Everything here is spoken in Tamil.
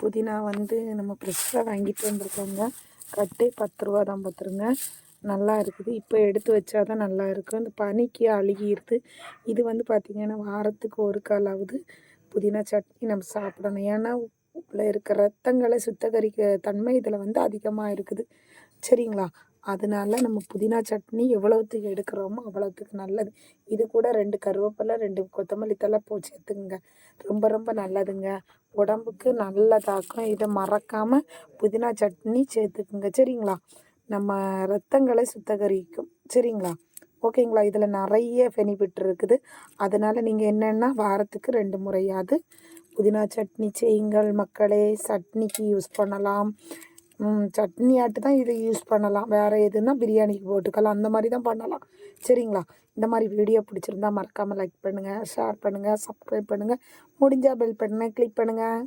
புதினா வந்து நம்ம ஃப்ரெஷ்ஷாக வாங்கிட்டு வந்திருக்கோங்க. கட்டே பத்து ரூபா தான் பார்த்துருங்க நல்லா இருக்குது. இப்போ எடுத்து வச்சா தான் நல்லா இருக்கும். இந்த பனிக்கு அழுகிடுது இது வந்து பார்த்திங்கன்னா வாரத்துக்கு ஒரு காலாவது புதினா சட்னி நம்ம சாப்பிடணும். ஏன்னா உள்ள இருக்க ரத்தங்களை சுத்தகரிக்க தன்மை இதில் வந்து அதிகமாக இருக்குது. சரிங்களா? அதனால நம்ம புதினா சட்னி எவ்வளோத்துக்கு எடுக்கிறோமோ அவ்வளோத்துக்கு நல்லது. இது கூட ரெண்டு கருவேப்பிலை ரெண்டு கொத்தமல்லி தழை போ சேர்த்துக்குங்க. ரொம்ப ரொம்ப நல்லதுங்க. உடம்புக்கு நல்லதாக்கும் இதை மறக்காமல் புதினா சட்னி சேர்த்துக்குங்க. சரிங்களா? நம்ம ரத்தங்களை சுத்தகரிக்கும். சரிங்களா? ஓகேங்களா? இதில் நிறைய பெனிஃபிட் இருக்குது. அதனால் நீங்கள் என்னென்னா வாரத்துக்கு ரெண்டு முறையாவது புதினா சட்னி செய்யுங்கள் மக்களே. சட்னிக்கு யூஸ் பண்ணலாம். சட்னி ஆட்டு தான் இதை யூஸ் பண்ணலாம். வேறு எதுனா பிரியாணிக்கு போட்டுக்கலாம். அந்த மாதிரி தான் பண்ணலாம். சரிங்களா? இந்த மாதிரி வீடியோ பிடிச்சிருந்தா மறக்காமல் லைக் பண்ணுங்கள் ஷேர் பண்ணுங்கள் சப்ஸ்கிரைப் பண்ணுங்கள் முடிஞ்சால் பெல் பட்டனை கிளிக் பண்ணுங்கள்